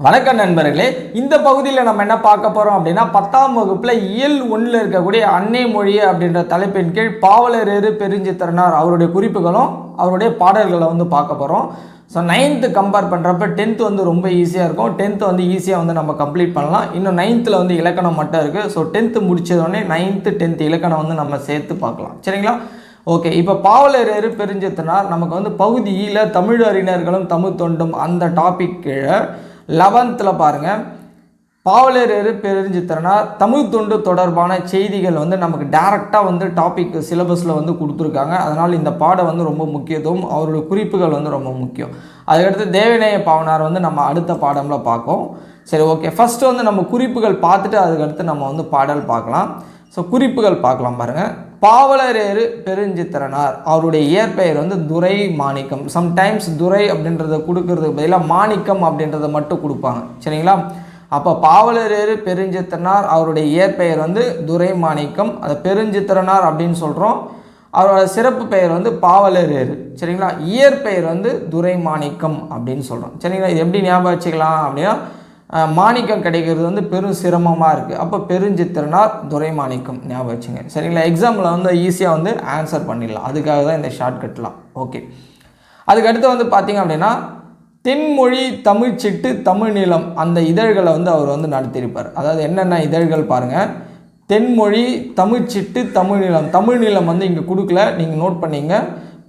வணக்கம் நண்பர்களே இந்த பகுதியில் நம்ம என்ன பார்க்க போகிறோம் அப்படின்னா பத்தாம் வகுப்பில் இயல் ஒன்றில் இருக்கக்கூடிய அன்னை மொழி அப்படின்ற தலைப்பின் கீழ் பாவலர் பாவலரேறு பெருஞ்சித்திரனார் அவருடைய குறிப்புகளும் அவருடைய பாடல்களை வந்து பார்க்க போகிறோம் ஸோ நைன்த்து கம்பேர் பண்ணுறப்ப டென்த்து வந்து ரொம்ப ஈஸியாக இருக்கும். டென்த்து வந்து ஈஸியாக வந்து நம்ம கம்ப்ளீட் பண்ணலாம். இன்னும் நைன்த்தில் வந்து இலக்கணம் மட்டும் இருக்குது ஸோ டென்த்து முடித்ததோடனே நைன்த்து டென்த்து இலக்கணம் வந்து நம்ம சேர்த்து பார்க்கலாம். சரிங்களா? ஓகே இப்போ பாவலரேறு பெருஞ்சத்தினார் நமக்கு வந்து பகுதியில் தமிழ் அறிஞர்களும் தமிழ் தொண்டும் அந்த டாபிக் கீழே லெவன்த்தில் பாருங்கள் பாவலரேறு பெருஞ்சித்திரனார் தமிழ் தொண்டு தொடர்பான செய்திகள் வந்து நமக்கு டேரெக்டாக வந்து டாபிக் சிலபஸில் வந்து கொடுத்துருக்காங்க. அதனால் இந்த பாடம் வந்து ரொம்ப முக்கியத்துவம் அவருடைய குறிப்புகள் வந்து ரொம்ப முக்கியம். அதுக்கடுத்து தேவநேய பாவனார் வந்து நம்ம அடுத்த பாடம்ல பார்ப்போம். சரி ஓகே ஃபஸ்ட்டு வந்து நம்ம குறிப்புகள் பார்த்துட்டு அதுக்கடுத்து நம்ம வந்து பாடல் பார்க்கலாம். ஸோ குறிப்புகள் பார்க்கலாம் பாருங்கள் பாவலரேறு பெருஞ்சித்திரனார். அவருடைய இயற்பெயர் வந்து துரை மாணிக்கம். சம்டைம்ஸ் துரை அப்படின்றத கொடுக்கறதுக்கு பதிலாக மாணிக்கம் அப்படின்றத மட்டும் கொடுப்பாங்க. சரிங்களா? அப்போ பாவலரேறு பெருஞ்சித்திரனார் அவருடைய இயற்பெயர் வந்து துரை மாணிக்கம். அதை பெருஞ்சித்திரனார் அப்படின்னு சொல்கிறோம் அவரோட சிறப்பு பெயர் வந்து பாவலரேறு. சரிங்களா? இயற்பெயர் வந்து துரை மாணிக்கம் அப்படின்னு சொல்கிறோம் சரிங்களா? இது எப்படி ஞாபகம் வச்சுக்கலாம் அப்படின்னா மாணிக்கம் கிடைக்கிறது வந்து பெரும் சிரமமாக இருக்குது அப்போ பெருஞ்சித்திரனார் துரை மாணிக்கம் ஞாபகம் வச்சுங்க. சரிங்களா? எக்ஸாமில் வந்து ஈஸியாக வந்து ஆன்சர் பண்ணிடலாம். அதுக்காக தான் இந்த ஷார்ட்கட்லாம் ஓகே அதுக்கடுத்து வந்து பார்த்திங்க அப்படின்னா தென்மொழி தமிழ்ச்சிட்டு தமிழ்நிலம் அந்த இதழ்களை வந்து அவர் வந்து நடத்தியிருப்பார். அதாவது என்னென்ன இதழ்கள் பாருங்கள் தென்மொழி தமிழ்ச்சிட்டு தமிழ்நிலம். தமிழ்நிலம் வந்து இங்கே கொடுக்கல. நீங்கள் நோட் பண்ணிங்க.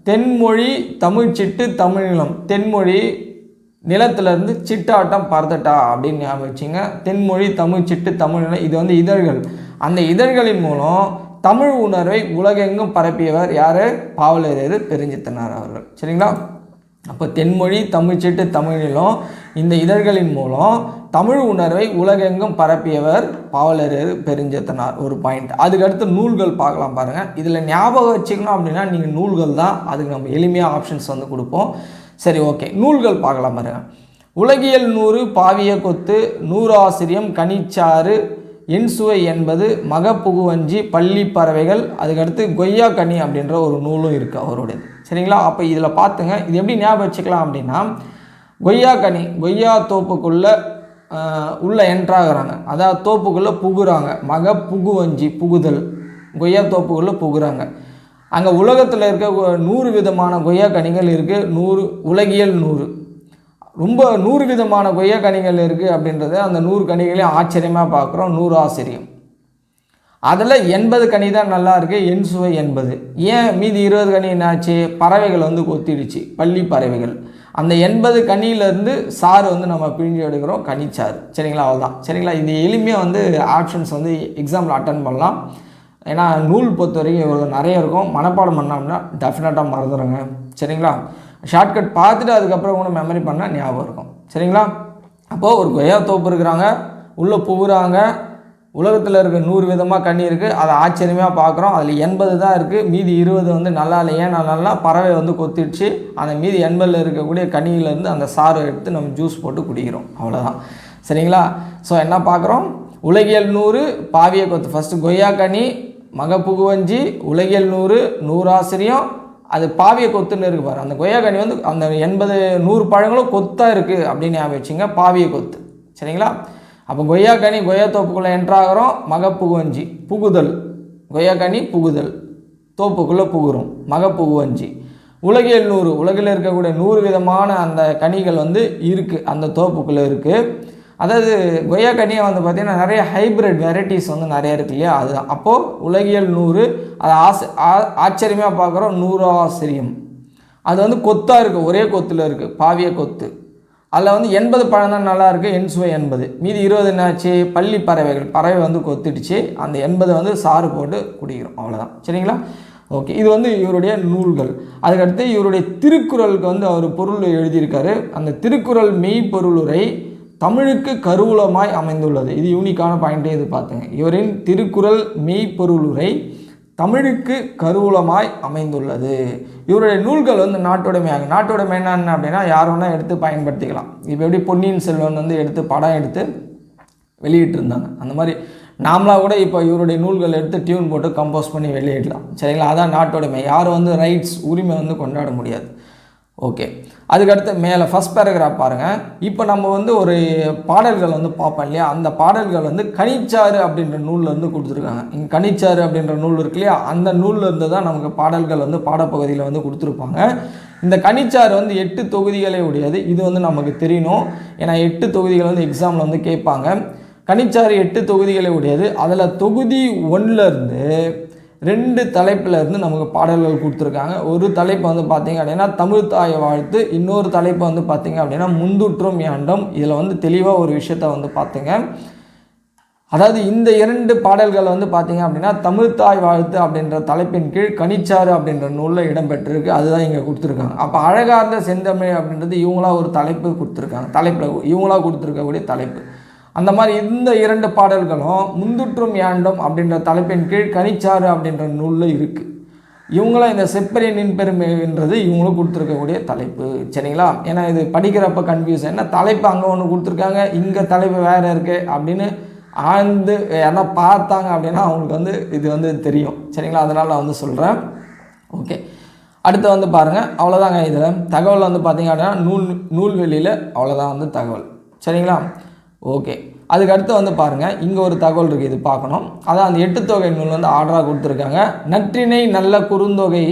தென்மொழி தமிழ்ச்சிட்டு தமிழ்நிலம். தென்மொழி நிலத்திலேருந்து சிட்டாட்டம் பறந்துட்டா அப்படின்னு ஞாபகம் வச்சுங்க. தென்மொழி தமிழ் சிட்டு தமிழ் இது வந்து இதழ்கள். அந்த இதழ்களின் மூலம் தமிழ் உணர்வை உலகெங்கும் பரப்பியவர் யார்? பாவலரேறு பெருஞ்சித்தனார் அவர்கள். சரிங்களா? அப்போ தென்மொழி தமிழ்ச்சிட்டு தமிழிலும் இந்த இதழ்களின் மூலம் தமிழ் உணர்வை உலகெங்கும் பரப்பியவர் பாவலரேறு பெருஞ்சத்தனார். ஒரு பாயிண்ட் அதுக்கடுத்து நூல்கள் பார்க்கலாம் பாருங்கள் இதில் ஞாபகம் வச்சுக்கணும் அப்படின்னா நீங்கள் நூல்கள் தான். அதுக்கு நம்ம எளிமையாக ஆப்ஷன்ஸ் வந்து கொடுப்போம். சரி ஓகே நூல்கள் பார்க்கலாம் பாருங்கள் உலகியல் நூறு பாவிய கொத்து நூறாசிரியம் கனிச்சாறு என்சுவை என்பது மகப்புகுவஞ்சி பள்ளி பறவைகள் அதுக்கடுத்து கொய்யா கனி அப்படின்ற ஒரு நூலும் இருக்குது அவருடையது. சரிங்களா? அப்போ இதில் பார்த்துங்க. இது எப்படி ஞாபகம் வச்சுக்கலாம் அப்படின்னா கொய்யா கனி கொய்யா தோப்புக்குள்ளே உள்ளே என்ட்ராகிறாங்க. அதாவது தோப்புக்குள்ளே புகுறாங்க. மக புகுவஞ்சி புகுதல். கொய்யா தோப்புக்குள்ளே புகுறாங்க. அங்கே உலகத்தில் இருக்க நூறு விதமான கொய்யா கனிகள் இருக்குது நூறு உலகியல் நூறு. ரொம்ப நூறு விதமான கொய்யா கனிகள் இருக்குது அப்படின்றத அந்த நூறு கனிகளையும் ஆச்சரியமாக பார்க்குறோம். நூறு ஆச்சரியம். அதில் எண்பது கனி தான் நல்லா இருக்குது என் சுவை எண்பது. ஏன் மீதி இருபது கனி என்னாச்சு? பறவைகள் வந்து கொத்திடுச்சு. பள்ளி பறவைகள். அந்த எண்பது கனியிலேருந்து சாறு வந்து நம்ம பிழிஞ்சு எடுக்கிறோம். கனிச்சாறு. சரிங்களா? அவ்வளோதான் சரிங்களா? இது எளிமையாக வந்து ஆப்ஷன்ஸ் வந்து எக்ஸாமில் அட்டன் பண்ணலாம். ஏன்னா நூல் பொறுத்த வரைக்கும் இவ்வளோ நிறைய இருக்கும். மனப்பாடம் பண்ணோம்னா டெஃபினட்டாக மறந்துடுங்க சரிங்களா? ஷார்ட்கட் பார்த்துட்டு அதுக்கப்புறம் கூட மெமரி பண்ணால் ஞாபகம் இருக்கும். சரிங்களா? அப்போது ஒரு கொய்யா தோப்பு இருக்கிறாங்க. உள்ளே புகுறாங்க. உலகத்தில் இருக்க நூறு விதமாக கண்ணி இருக்குது அதை ஆச்சரியமாக பார்க்குறோம். அதில் எண்பது தான் இருக்குது மீதி இருபது வந்து நல்லா இல்லை ஏன் நல்லா பறவை வந்து கொத்திடுச்சு. அந்த மீதி எண்பதில் இருக்கக்கூடிய கனியிலேருந்து அந்த சாறு எடுத்து நம்ம ஜூஸ் போட்டு குடிக்கிறோம். அவ்வளோதான் சரிங்களா? ஸோ என்ன பார்க்குறோம்? உலகியல் நூறு பாவிய கொத்து. ஃபஸ்ட்டு கொய்யா கனி மக புகுவஞ்சி உலகியல் நூறு நூறாசிரியம் அது பாவிய கொத்துன்னு இருக்கு பாரு. அந்த கொய்யா கனி வந்து அந்த எண்பது நூறு பழங்களும் கொத்தாக இருக்குது அப்படின்னு ஞாபகம் வச்சுங்க. பாவிய கொத்து. சரிங்களா? அப்போ கொய்யா கனி கொய்யா தோப்புக்குள்ளே என்ட்ராகிறோம் மகப்புகுவஞ்சி புகுதல். கொய்யா கனி புகுதல். தோப்புக்குள்ளே புகுறோம். மகப்புகுவஞ்சி உலகியல் நூறு. உலகில் இருக்கக்கூடிய நூறு விதமான அந்த கனிகள் வந்து இருக்குது அந்த தோப்புக்குள்ளே இருக்குது அதாவது கொய்யா கனியை வந்து பார்த்திங்கன்னா நிறைய ஹைப்ரிட் வெரைட்டிஸ் வந்து நிறைய இருக்கு இல்லையா? அதுதான் அப்போது உலகியல் நூறு அது ஆச ஆச்சரியமாக பார்க்குறோம் நூறு ஆசிரியம் அது வந்து கொத்தாக இருக்குது ஒரே கொத்தில் இருக்குது பாவிய கொத்து. அதில் வந்து எண்பது பழம் தான் நல்லாயிருக்கு இருக்குது எண் சுவை எண்பது. மீதி இருபது என்னாச்சு? பள்ளி பறவைகள் பறவை வந்து கொத்திடுச்சு. அந்த எண்பது வந்து சாறு போட்டு குடிக்கிறோம் அவ்வளோதான் சரிங்களா? ஓகே இது வந்து இவருடைய நூல்கள். அதுக்கடுத்து இவருடைய திருக்குறளுக்கு வந்து அவர் பொருள் எழுதியிருக்காரு. அந்த திருக்குறள் மெய்ப்பொருளுரை தமிழுக்கு கருவூலமாய் அமைந்துள்ளது. இது யூனிக்கான பாயிண்ட்டே இது பார்த்துங்க இவரின் திருக்குறள் மெய்ப்பொருளுரை தமிழுக்கு கருவூலமாய் அமைந்துள்ளது. இவருடைய நூல்கள் வந்து நாட்டுடைமையாக நாட்டுடைமை என்னென்ன அப்படின்னா யார் வேணால் எடுத்து பயன்படுத்திக்கலாம். இப்போ எப்படி பொன்னியின் செல்வன் வந்து எடுத்து படம் எடுத்து வெளியிட்டிருந்தாங்க. அந்த மாதிரி நாமளாக கூட இப்போ இவருடைய நூல்கள் எடுத்து டியூன் போட்டு கம்போஸ் பண்ணி வெளியிடலாம். சரிங்களா? அதான் நாட்டுடைமை. யாரும் வந்து ரைட்ஸ் உரிமை வந்து கொண்டாட முடியாது. ஓகே அதுக்கடுத்து மேலே ஃபஸ்ட் பேராகிராஃப் பாருங்கள் இப்போ நம்ம வந்து ஒரு பாடல்கள் வந்து பார்ப்போம் இல்லையா? அந்த பாடல்கள் வந்து கனிச்சாறு அப்படின்ற நூலில் வந்து கொடுத்துருக்காங்க. இங்கே கனிச்சாறு அப்படின்ற நூல் இருக்கு இல்லையா? அந்த நூல்லேருந்து தான் நமக்கு பாடல்கள் வந்து பாடப்பகுதியில் வந்து கொடுத்துருப்பாங்க. இந்த கனிச்சாறு வந்து எட்டு தொகுதிகளே உடையது. இது வந்து நமக்கு தெரியணும். ஏன்னா எட்டு தொகுதிகள் வந்து எக்ஸாமில் வந்து கேட்பாங்க. கனிச்சாறு எட்டு தொகுதிகளே உடையது. அதில் தொகுதி ஒன்றுலேருந்து ரெண்டு தலைப்பில் இருந்து நமக்கு பாடல்கள் கொடுத்துருக்காங்க. ஒரு தலைப்பு வந்து பார்த்தீங்க அப்படின்னா தமிழ் தாயை வாழ்த்து. இன்னொரு தலைப்பு வந்து பார்த்தீங்க அப்படின்னா முந்துற்றும் ஏண்டம் இதில் வந்து தெளிவாக ஒரு விஷயத்த வந்து பார்த்துங்க அதாவது இந்த இரண்டு பாடல்கள் வந்து பார்த்தீங்க அப்படின்னா தமிழ்தாய் வாழ்த்து அப்படின்ற தலைப்பின் கீழ் கனிச்சாறு அப்படின்ற நூலில் இடம்பெற்றிருக்கு. அதுதான் இங்கே கொடுத்துருக்காங்க. அப்போ அழகார்ந்த செந்தமிழ் அப்படின்றது இவங்களா ஒரு தலைப்பு கொடுத்துருக்காங்க. தலைப்பில் இவங்களா கொடுத்துருக்கக்கூடிய தலைப்பு. அந்த மாதிரி இந்த இரண்டு பாடல்களும் முந்துற்றும் ஏண்டும் அப்படின்ற தலைப்பின் கீழ் கனிச்சாறு அப்படின்ற நூலில் இருக்குது இவங்களும் இந்த செப்பரியனின் பெருமைன்றது இவங்களும் கொடுத்துருக்கக்கூடிய தலைப்பு. சரிங்களா? ஏன்னா இது படிக்கிறப்ப கன்ஃபியூஸ் என்ன தலைப்பு அங்கே ஒன்று கொடுத்துருக்காங்க இங்கே தலைப்பு வேறு இருக்குது அப்படின்னு ஆழ்ந்து யாரா பார்த்தாங்க அப்படின்னா அவங்களுக்கு வந்து இது வந்து தெரியும். சரிங்களா? அதனால் நான் வந்து சொல்கிறேன் ஓகே. அடுத்து வந்து பாருங்கள் அவ்வளோதாங்க இதில். தகவல் வந்து பார்த்தீங்க அப்படின்னா நூல் நூல்வெளியில் அவ்வளோதான் வந்து தகவல். சரிங்களா? ஓகே. அதுக்கடுத்து வந்து பாருங்கள் இங்கே ஒரு தகவல் இருக்குது இது பார்க்கணும். அதான் அந்த எட்டு தொகை நூல் வந்து ஆர்டராக கொடுத்துருக்காங்க. நற்றினை நல்ல குறுந்தொகை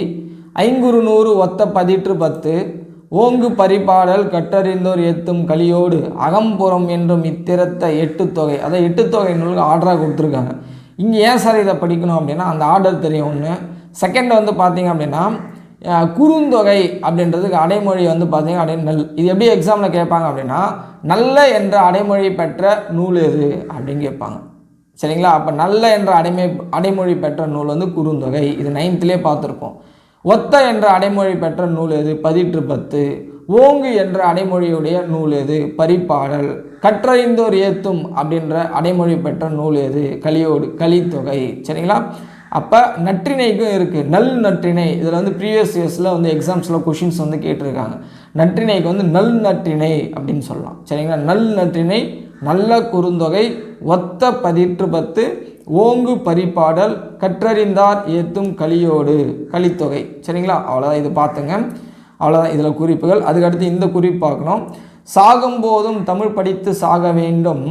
ஐங்குறு நூறு ஒத்த பதிற்று பத்து ஓங்கு பரிபாடல் கற்றறிந்தோர் எத்தும் கலியோடு அகம்புறம் என்றும் இத்திரத்த எட்டு தொகை. அதை எட்டு தொகை நூலுக்கு ஆர்டராக கொடுத்துருக்காங்க. இங்கே ஏன் சார் இதை படிக்கணும் அப்படின்னா அந்த ஆர்டர் தெரியும் ஒன்று செகண்ட் வந்து பார்த்தீங்க அப்படின்னா குறுந்தொகை அப்படின்றதுக்கு அடைமொழி வந்து பார்த்திங்கன்னா அப்படின்னா நல் இது எப்படி எக்ஸாமில் கேட்பாங்க அப்படின்னா நல்ல என்ற அடைமொழி பெற்ற நூல் எது அப்படின்னு கேட்பாங்க. சரிங்களா? அப்போ நல்ல என்ற அடைமை அடைமொழி பெற்ற நூல் வந்து குறுந்தொகை. இது நைன்த்துலேயே பார்த்துருப்போம் ஒத்த என்ற அடைமொழி பெற்ற நூல் எது? பதிற்று பத்து. ஓங்கு என்ற அடைமொழியுடைய நூல் எது? பரிப்பாடல். கற்றறிந்தோர் ஏத்தும் அப்படின்ற அடைமொழி பெற்ற நூல் எது? கலியோடு கலித்தொகை சரிங்களா? அப்போ நற்றிணைக்கும் இருக்குது நல் நற்றிணை. இதில் வந்து ப்ரீவியஸ் இயர்ஸில் வந்து எக்ஸாம்ஸில் கொஷின்ஸ் வந்து கேட்டிருக்காங்க. நற்றிணைக்கு வந்து நல் நற்றிணை அப்படின்னு சொல்லலாம். சரிங்களா? நல் நற்றிணை நல்ல குறுந்தொகை ஒத்த பதிற்று பத்து ஓங்கு பரிபாடல் கற்றறிந்தார் ஏத்தும் கலியோடு கலித்தொகை சரிங்களா? அவ்வளோதான் இது பார்த்துங்க அவ்வளோதான் இதில் குறிப்புகள். அதுக்கடுத்து இந்த குறிப்பு பார்க்கணும். சாகும்போதும் தமிழ் படித்து சாக வேண்டும்.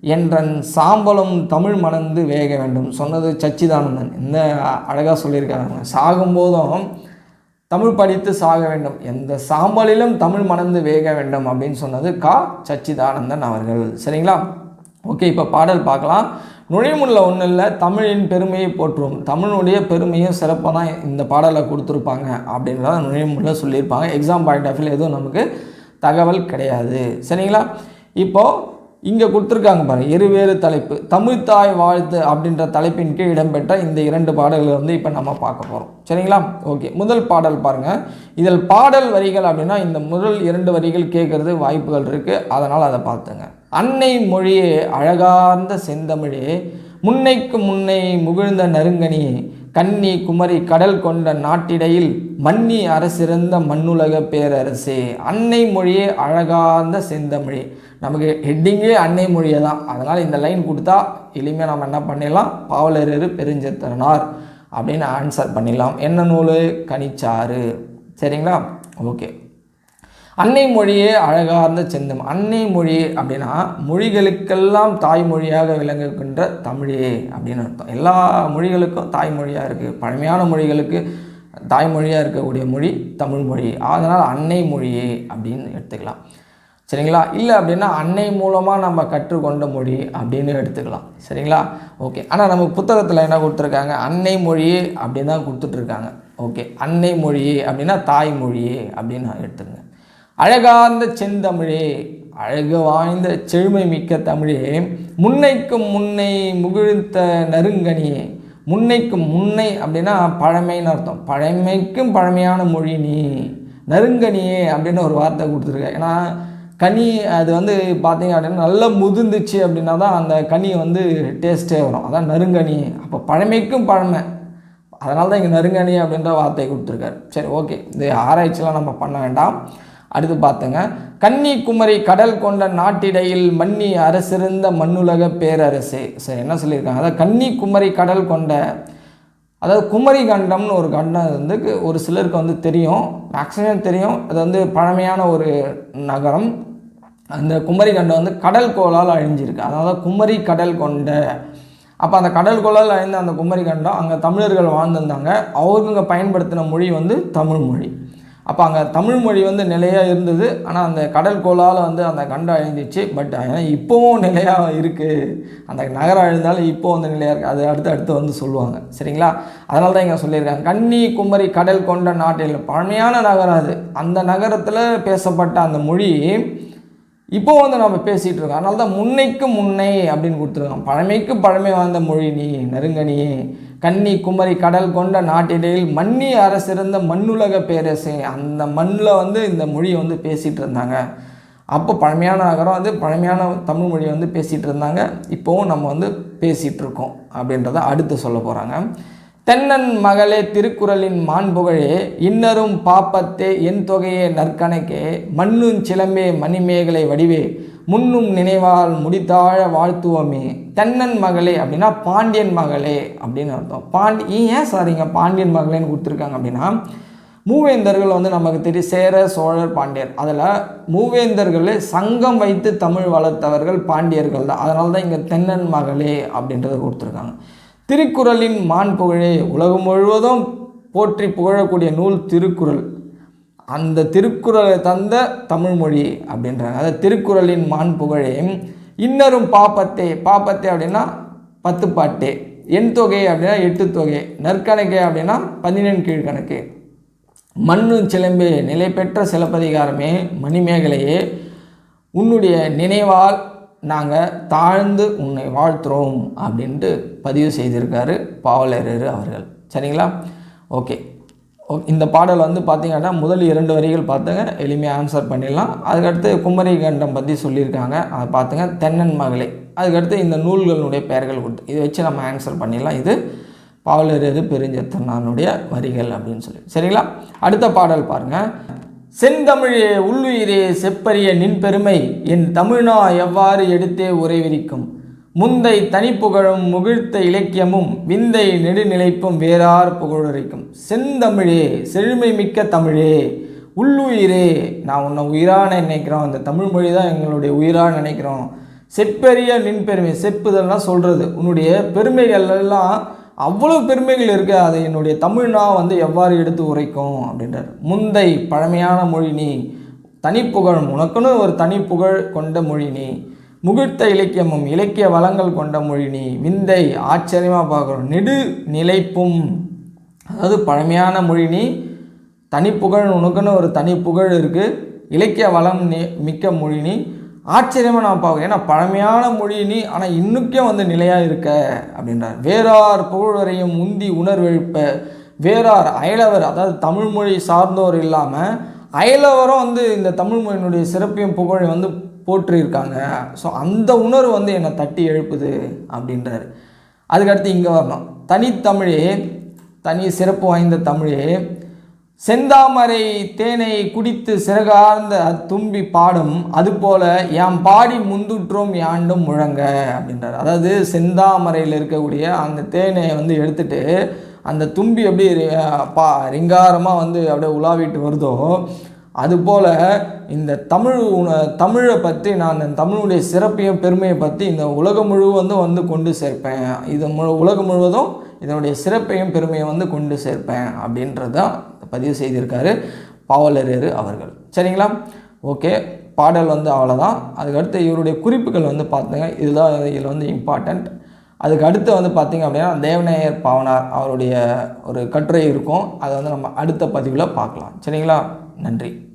என்றன் சாம்பலும் தமிழ் மணந்து வேக வேண்டும். சொன்னது சச்சிதானந்தன். இந்த அழகாக சொல்லியிருக்காங்க. சாகும்போதும் தமிழ் படித்து சாக வேண்டும். எந்த சாம்பலிலும் தமிழ் மணந்து வேக வேண்டும் அப்படின்னு சொன்னது கா. சச்சிதானந்தன் அவர்கள். சரிங்களா? ஓகே இப்போ பாடல் பார்க்கலாம். நுழைமுள்ள ஒன்றும் இல்லை தமிழின் பெருமையை போற்றுவோம் தமிழுடைய பெருமையும் சிறப்பாக தான் இந்த பாடலை கொடுத்துருப்பாங்க அப்படின்றத நுழைமுள்ள சொல்லியிருப்பாங்க. எக்ஸாம் பாயிண்ட் ஆஃப் எதுவும் நமக்கு தகவல் கிடையாது. சரிங்களா? இப்போது இங்கே கொடுத்துருக்காங்க பாருங்க இருவேறு தலைப்பு. தமிழ்த்தாய் வாழ்த்து அப்படின்ற தலைப்பின் கீழ் இடம்பெற்ற இந்த இரண்டு பாடல்களை வந்து இப்போ நம்ம பார்க்க போகிறோம் சரிங்களா? ஓகே முதல் பாடல் பாருங்கள் இதில் பாடல் வரிகள் அப்படின்னா இந்த முதல் இரண்டு வரிகள் கேட்குறது வாய்ப்புகள் இருக்குது அதனால் அதை பார்த்துங்க. அன்னை மொழியே அழகார்ந்த செந்தமிழே முன்னைக்கு முன்னை முகிழ்ந்த நறுங்கனியே கன்னி குமரி கடல் கொண்ட நாட்டிடையில் மன்னி அரசிறந்த மண்ணுலக பேரரசே. அன்னை மொழியே அழகார்ந்த செந்தமொழி. நமக்கு ஹெட்டிங்கே அன்னை மொழியை தான் அதனால் இந்த லைன் கொடுத்தா எளிமையாக நம்ம என்ன பண்ணிடலாம்? பாவலரரு பெருஞ்செத்தனார் அப்படின்னு ஆன்சர் பண்ணிடலாம். என்ன நூல்? கனிச்சாறு. சரிங்களா? ஓகே அன்னை மொழியே அழகார்ந்த செந்தம். அன்னை மொழி அப்படின்னா மொழிகளுக்கெல்லாம் தாய்மொழியாக விளங்குகின்ற தமிழே அப்படின்னு அர்த்தம். எல்லா மொழிகளுக்கும் தாய்மொழியாக இருக்குது பழமையான மொழிகளுக்கு தாய்மொழியாக இருக்கக்கூடிய மொழி தமிழ் மொழி. அதனால் அன்னை மொழியே அப்படின்னு எடுத்துக்கலாம். சரிங்களா? இல்லை அப்படின்னா அன்னை மூலமாக நம்ம கற்றுக்கொண்ட மொழி அப்படின்னு எடுத்துக்கலாம். சரிங்களா? ஓகே. ஆனால் நம்ம புத்தகத்தில் என்ன கொடுத்துருக்காங்க? அன்னை மொழியே அப்படின்னு தான் கொடுத்துட்ருக்காங்க ஓகே. அன்னை மொழியே அப்படின்னா தாய்மொழியே அப்படின்னு எடுத்துங்க அழகார்ந்த செந்தமிழே அழகு வாய்ந்த செழுமை மிக்க தமிழே முன்னைக்கும் முன்னை முகிழ்த்த நறுங்கனியே முன்னைக்கும் முன்னை அப்படின்னா பழமைன்னு அர்த்தம். பழமைக்கும் பழமையான மொழி நீ நறுங்கனியே அப்படின்னு ஒரு வார்த்தை கொடுத்துருக்க. ஏன்னா கனி அது வந்து பார்த்தீங்க அப்படின்னா நல்லா முதிர்ந்துச்சு அப்படின்னா தான் அந்த கனி வந்து டேஸ்ட்டே வரும். அதான் நறுங்கனி. அப்போ பழமைக்கும் பழமை. அதனால தான் இங்கே நறுங்கனி அப்படின்ற வார்த்தை கொடுத்துருக்காரு. சரி ஓகே. இந்த ஆராய்ச்சிலாம் நம்ம பண்ண வேண்டாம். அடுத்து பார்த்துங்க. கன்னிக்குமரி கடல் கொண்ட நாட்டிடையில் மன்னி அரசிருந்த மண்ணுலக பேரரசு. சரி என்ன சொல்லியிருக்காங்க? அதாவது கன்னிக்குமரி கடல் கொண்ட அதாவது குமரி கண்டம்னு ஒரு கண்டம் வந்து ஒரு சிலருக்கு வந்து தெரியும். மேக்ஸிமம் தெரியும். அது வந்து பழமையான ஒரு நகரம். அந்த குமரி கண்டம் வந்து கடல் கோளால் அழிஞ்சிருக்கு. அதாவது குமரி கடல் கொண்ட அப்போ அந்த கடல் கோளால் அழிந்த அந்த குமரி கண்டம் அங்கே தமிழர்கள் வாழ்ந்திருந்தாங்க. அவங்க பயன்படுத்தின மொழி வந்து தமிழ் மொழி. அப்போ அங்கே தமிழ் மொழி வந்து நிலையாக இருந்தது. ஆனால் அந்த கடல் கோளால் வந்து அந்த கண்டம் அழிஞ்சிச்சு. பட் இப்போவும் நிலையாக இருக்குது அந்த நகரம் அழிந்தாலும் இப்போ வந்து நிலையாக இருக்குது அது அடுத்து அடுத்து வந்து சொல்லுவாங்க. சரிங்களா? அதனால தான் இங்கே சொல்லியிருக்காங்க. கன்னி குமரி கடல் கொண்ட நாட்டில் பழமையான நகரம் அது. அந்த நகரத்தில் பேசப்பட்ட அந்த மொழி இப்போ வந்து நம்ம பேசிகிட்டு இருக்கோம். அதனால தான் முன்னைக்கு முன்னை அப்படின்னு கொடுத்துருக்கோம் பழமைக்கு பழமை வாழ்ந்த மொழி நீ நெருங்கனியே கன்னி குமரி கடல் கொண்ட நாட்டிடையில் மன்னி அரசிருந்த மண்ணுலக பேரரசு. அந்த மண்ணில் வந்து இந்த மொழியை வந்து பேசிகிட்டு இருந்தாங்க அப்போ பழமையான நகரம் வந்து பழமையான தமிழ் மொழியை வந்து பேசிகிட்டு இருந்தாங்க இப்போவும் நம்ம வந்து பேசிகிட்டு இருக்கோம் அப்படின்றத அடுத்து சொல்ல போகிறாங்க தென்னன் மகளே திருக்குறளின் மாண்புகழே இன்னரும் பாப்பத்தே என் தொகையே நற்கணக்கே மண்ணும் சிலம்பே மணிமேகலை வடிவே. முன்னும் நினைவால் முடித்தாழ வாழ்த்துவமே. தென்னன் மகளே அப்படின்னா பாண்டியன் மகளே அப்படின்னு அர்த்தம். பாண்டி ஏன் சார் இங்கே பாண்டியன் மகளேன்னு கொடுத்துருக்காங்க அப்படின்னா மூவேந்தர்கள் வந்து நமக்கு தெரியும் சேர சோழர் பாண்டியர். அதில் மூவேந்தர்கள் சங்கம் வைத்து தமிழ் வளர்த்தவர்கள் பாண்டியர்கள் தான். அதனால தான் இங்கே தென்னன் மகளே அப்படின்றத கொடுத்துருக்காங்க. திருக்குறளின் மான் புகழே உலகம் முழுவதும் போற்றி புகழக்கூடிய நூல் திருக்குறள். அந்த திருக்குறளை தந்த தமிழ்மொழி அப்படின்றாங்க. அதாவது திருக்குறளின் மான் புகழே இன்னரும் பாப்பத்தே பாப்பத்தே அப்படின்னா பத்து பாட்டு எண் தொகை அப்படின்னா எட்டு தொகை நற்கணக்கே அப்படின்னா பதினெண் கீழ்கணக்கு. மண்ணு சிலம்பே நிலை பெற்ற சிலப்பதிகாரமே மணிமேகலையே உன்னுடைய நினைவால் நாங்கள் தாழ்ந்து உன்னை வாழ்த்துறோம் அப்படின்ட்டு பதிவு செய்திருக்காரு பாவலரர் அவர்கள். சரிங்களா? ஓகே. இந்த பாடல் வந்து பார்த்திங்கன்னா முதல் இரண்டு வரிகள் பார்த்துங்க எளிமையாக ஆன்சர் பண்ணிடலாம். அதுக்கடுத்து குமரி கண்டம் பற்றி சொல்லியிருக்காங்க. அதை பார்த்துங்க தென்னன் மகளே. அதுக்கடுத்து இந்த நூல்களுடைய பெயர்கள் கொடுத்து இதை வச்சு நம்ம ஆன்சர் பண்ணிடலாம். இது பாவலரது பெருஞ்சத்தனானுடைய வரிகள் அப்படின்னு சொல்லி. சரிங்களா? அடுத்த பாடல் பாருங்கள் செந்தமிழே உள்ளுயிரே செப்பரிய நின் பெருமை என் தமிழ்நா எவ்வாறு எடுத்தே உரைவிரிக்கும் முந்தை தனிப்புகழும் முகிழ்த்த இலக்கியமும் விந்தை நெடுநிலைப்பும் வேறார் புகழுரைக்கும் செந்தமிழே செழுமை மிக்க தமிழே உள்ளுயிரே நான் உன்னை உயிரான நினைக்கிறோம். அந்த தமிழ் மொழி தான் எங்களுடைய உயிராக நினைக்கிறோம். செப்பெரிய நின்பெருமை செப்புதெல்லாம் சொல்கிறது உன்னுடைய பெருமைகள் எல்லாம் அவ்வளோ பெருமைகள் இருக்கு. அதை என்னுடைய தமிழ்னா வந்து எவ்வாறு எடுத்து உரைக்கும் அப்படின்றார். முந்தை பழமையான மொழி நீ தனிப்புகழ் உனக்குன்னு ஒரு தனிப்புகழ் கொண்ட மொழி நீ முகிழ்த்த இலக்கியமும் இலக்கிய வளங்கள் கொண்ட மொழி நீ. விந்தை ஆச்சரியமாக பார்க்குறோம். நெடு நிலைப்பும். அதாவது பழமையான மொழி நீ. தனிப்புகழ் உனக்குன்னு ஒரு தனிப்புகழ் இருக்குது இலக்கிய வளம் நி மிக்க மொழி நீ. ஆச்சரியமாக நான் பார்க்குறேன். ஏன்னா பழமையான மொழி நீ ஆனால் இன்னுக்கே வந்து நிலையாக இருக்க அப்படின்றார். வேறார் புகழ்வரையும் முந்தி உணர்வெழுப்ப. வேறார் அயலவர் அதாவது தமிழ் மொழி சார்ந்தோர் இல்லாமல் அயலவரும் வந்து இந்த தமிழ் மொழியினுடைய சிறப்பையும் புகழையும் வந்து போற்றியிருக்காங்க ஸோ அந்த உணர்வு வந்து என்னை தட்டி எழுப்புது அப்படின்றாரு. அதுக்கடுத்து இங்கே வரணும். தனித்தமிழே தனி சிறப்பு வாய்ந்த தமிழே செந்தாமரை தேனை குடித்து சிறகார்ந்த தும்பி பாடும் அதுபோல யாம் பாடி முந்துற்றோம் யாண்டும் முழங்க அப்படின்றார். அதாவது செந்தாமரையில் இருக்கக்கூடிய அந்த தேனை வந்து எடுத்துட்டு அந்த தும்பி எப்படி பா ரிங்காரமாக வந்து அப்படியே உலாவிட்டு வருதோ அதுபோல் இந்த தமிழ் உண தமிழை பற்றி நான் இந்த தமிழுடைய சிறப்பையும் பெருமையை பற்றி இந்த உலகம் முழுவதும் வந்து கொண்டு சேர்ப்பேன். இது மு உலகம் முழுவதும் இதனுடைய சிறப்பையும் பெருமையும் வந்து கொண்டு சேர்ப்பேன் அப்படின்றது தான் பதிவு செய்திருக்காரு பாவலரேறு அவர்கள். சரிங்களா? ஓகே. பாடல் வந்து அவ்வளோதான் அதுக்கடுத்து இவருடைய குறிப்புகள் வந்து பார்த்துங்க இதுதான் இதில் வந்து இம்பார்ட்டண்ட் அதுக்கு அடுத்து வந்து பார்த்திங்க அப்படின்னா தேவநேயர் பாவனார் அவருடைய ஒரு கட்டுரை இருக்கும். அதை வந்து நம்ம அடுத்த பதிவில் பார்க்கலாம். சரிங்களா? நன்றி.